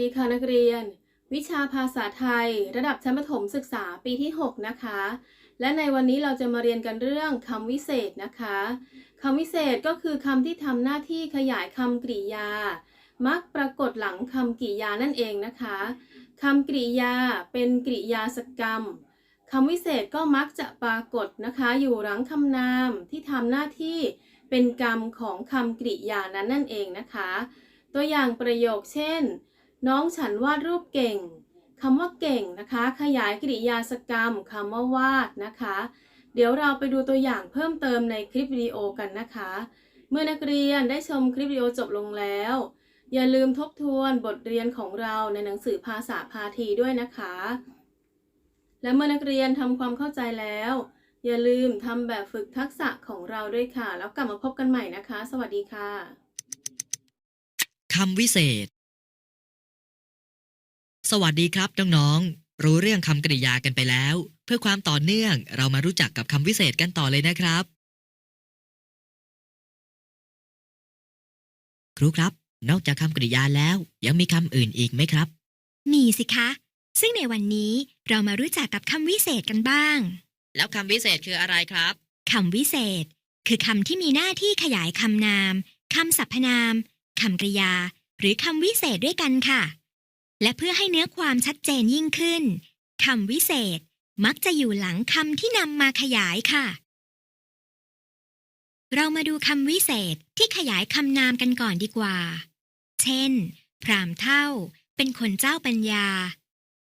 ดีค่ะนักเรียน วิชาภาษาไทย ระดับชั้นประถมศึกษาปีที่ 6 นะคะ และในวันนี้เราจะมาเรียนกันเรื่องคำวิเศษนะคะคำวิเศษก็คือคำที่ทำหน้าที่ขยายคำกริยา มักปรากฏหลังคำกริยานั่นเองนะคะคำกริยาเป็นกริยาสกรรมคำวิเศษก็มักจะปรากฏนะคะ อยู่หลังคำนามที่ทำหน้าที่เป็นกรรมของคำกริยานั้นนั่นเองนะคะ ตัวอย่างประโยคเช่น น้องฉันวาดรูปเก่งคำว่าเก่งนะคะ ขยายกริยาสกรรมคำว่าวาดนะคะ เดี๋ยวเราไปดูตัวอย่างเพิ่มเติมในคลิปวิดีโอกันนะคะ เมื่อนักเรียนได้ชมคลิปวิดีโอจบลงแล้ว อย่าลืมทบทวนบทเรียนของเราในหนังสือภาษาพาทีด้วยนะคะ และเมื่อนักเรียนทำความเข้าใจแล้ว อย่าลืมทำแบบฝึกทักษะของเราด้วยค่ะ แล้วกลับมาพบกันใหม่นะคะ สวัสดีค่ะคำวิเศษ สวัสดีครับน้องๆรู้เรื่องคำกริยากันไปแล้ว เพื่อความต่อเนื่องเรามารู้จักกับคำวิเศษกันต่อเลยนะครับ ครูครับ นอกจากคำกริยาแล้ว ยังมีคำอื่นอีกไหมครับ มีสิคะ ซึ่งในวันนี้เรามารู้จักกับคำวิเศษกันบ้าง แล้วคำวิเศษคืออะไรครับ คำวิเศษ คือคำที่มีหน้าที่ขยายคำนามคำสรรพนามคำกริยา หรือคำวิเศษด้วยกันค่ะ และเพื่อให้เนื้อความชัดเจนยิ่งขึ้นคำวิเศษมักจะอยู่หลังคำที่นำมาขยายค่ะ เรามาดูคำวิเศษที่ขยายคำนามกันก่อนดีกว่า เช่น พรามเท่า เป็นคนเจ้าปัญญา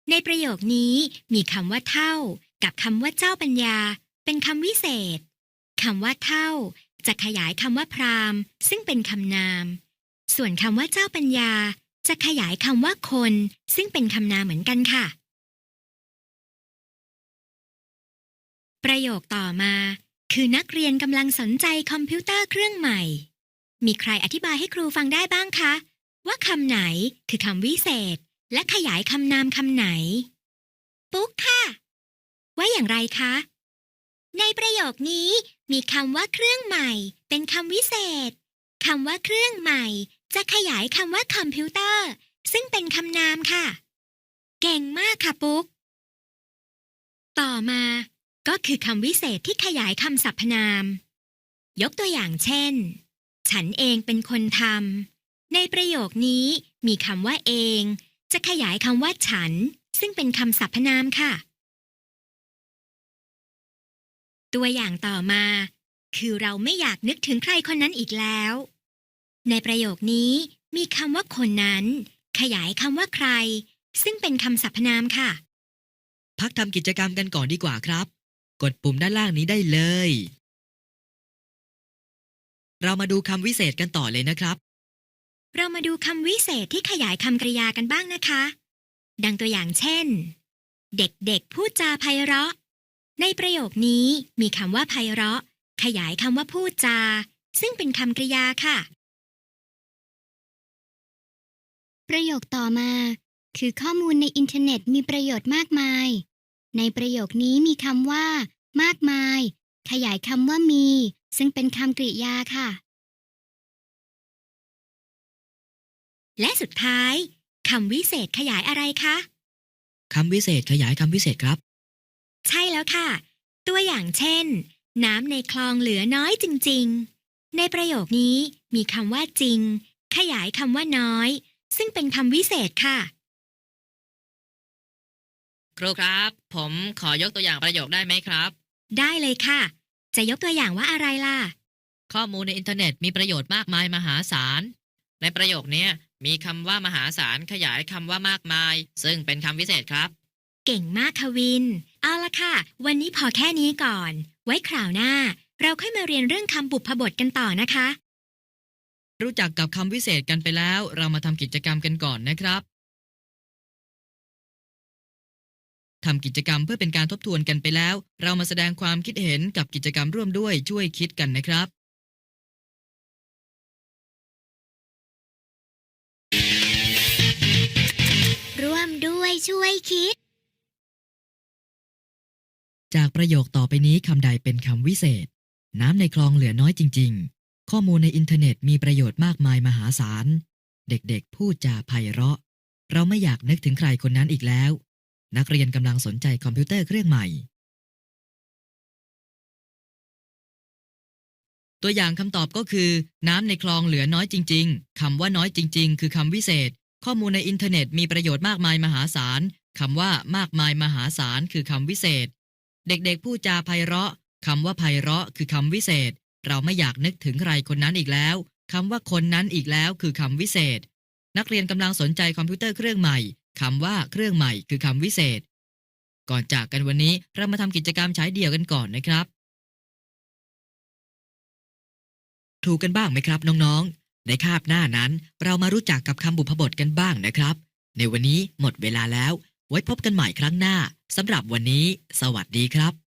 ในประโยคนี้มีคำว่าเท่า กับคำว่าเจ้าปัญญา เป็นคำวิเศษคำว่าเท่า จะขยายคำว่าพรามซึ่งเป็นคำนาม ส่วนคำว่าเจ้าปัญญา จะขยายคำว่าคน ซึ่งเป็นคำนามเหมือนกันค่ะ ประโยคต่อมา คือนักเรียนกำลังสนใจคอมพิวเตอร์เครื่องใหม่ มีใครอธิบายให้ครูฟังได้บ้างคะ ว่าคำไหนคือคำวิเศษ และขยายคำนามคำไหน ปุ๊กค่ะ ว่าอย่างไรคะ ในประโยคนี้มีคำว่าเครื่องใหม่ เป็นคำวิเศษคำว่าเครื่องใหม่ จะขยายคำว่าคอมพิวเตอร์ ซึ่งเป็นคำนามค่ะ เก่งมากค่ะปุ๊ก ต่อมาก็คือคำวิเศษที่ขยายคำสรรพนาม ยกตัวอย่างเช่น ฉันเองเป็นคนทำในประโยคนี้มีคำว่าเอง จะขยายคำว่าฉัน ซึ่งเป็นคำสรรพนามค่ะ ตัวอย่างต่อมา คือเราไม่อยากนึกถึงใครคนนั้นอีกแล้ว ในประโยคนี้มีคำว่าคนนั้น ขยายคำว่าใคร ซึ่งเป็นคำสรรพนามค่ะ พักทำกิจกรรมกันก่อนดีกว่าครับ กดปุ่มด้านล่างนี้ได้เลย เรามาดูคำวิเศษกันต่อเลยนะครับ เรามาดูคำวิเศษที่ขยายคำกริยากันบ้างนะคะ ดังตัวอย่างเช่น เด็กๆพูดจาไพเราะ ในประโยคนี้มีคำว่าไพเราะ ขยายคำว่าพูดจา ซึ่งเป็นคำกริยาค่ะ ประโยคต่อมา คือข้อมูลในอินเทอร์เน็ตมีประโยชน์มากมาย ในประโยคนี้มีคำว่า มากมาย ขยายคำว่ามี ซึ่งเป็นคำกริยาค่ะ และสุดท้ายคำวิเศษขยายอะไรคะคำวิเศษขยายคำวิเศษครับ ใช่แล้วค่ะ ตัวอย่างเช่น น้ำในคลองเหลือน้อยจริง ๆ ในประโยคนี้มีคำว่าจริง ขยายคำว่าน้อย ซึ่งเป็นคำวิเศษค่ะ ครูครับ ผมขอยกตัวอย่างประโยคได้ไหมครับ ได้เลยค่ะ จะยกตัวอย่างว่าอะไรล่ะ ข้อมูลในอินเทอร์เน็ตมีประโยชน์มากมายมหาศาล ในประโยคนี้มีคำว่ามหาศาลขยายคำว่ามากมาย ซึ่งเป็นคำวิเศษครับ เก่งมากค่ะวิน เอาละค่ะ วันนี้พอแค่นี้ก่อน ไว้คราวหน้า เราค่อยมาเรียนเรื่องคำบุพบทกันต่อนะคะ รู้จักกับคำวิเศษกันไปแล้ว เรามาทำกิจกรรมกันก่อนนะครับทำกิจกรรมเพื่อเป็นการทบทวนกันไปแล้ว เรามาแสดงความคิดเห็นกับกิจกรรมร่วมด้วยช่วยคิดกันนะครับ ร่วมด้วยช่วยคิด จากประโยคต่อไปนี้คำใดเป็นคำวิเศษ น้ำในคลองเหลือน้อยจริงๆ ข้อมูลในอินเทอร์เน็ตมีประโยชน์มากมายมหาศาล เด็กๆ พูดจาไพเราะ เราไม่อยากนึกถึงใครคนนั้นอีกแล้ว นักเรียนกำลังสนใจคอมพิวเตอร์เครื่องใหม่ ตัวอย่างคำตอบก็คือ น้ำในคลองเหลือน้อยจริง ๆคำว่าน้อยจริง ๆ คือคำวิเศษ ข้อมูลในอินเทอร์เน็ตมีประโยชน์มากมายมหาศาลคำว่ามากมายมหาศาลคือคำวิเศษ เด็กๆ พูดจาไพเราะคำว่าไพเราะคือคำวิเศษ เราไม่อยากนึกถึงใครคนนั้นอีกแล้วคำว่าคนนั้นอีกแล้วคือคำวิเศษ นักเรียนกำลังสนใจคอมพิวเตอร์เครื่องใหม่คำว่าเครื่องใหม่คือคำวิเศษ ก่อนจากกันวันนี้เรามาทำกิจกรรมใช้เดี่ยวกันก่อนนะครับ ถูกกันบ้างไหมครับน้องๆ ในคาบหน้านั้น เรามารู้จักกับคำบุพบทกันบ้างนะครับ ในวันนี้หมดเวลาแล้ว ไว้พบกันใหม่ครั้งหน้าสำหรับวันนี้ สวัสดีครับ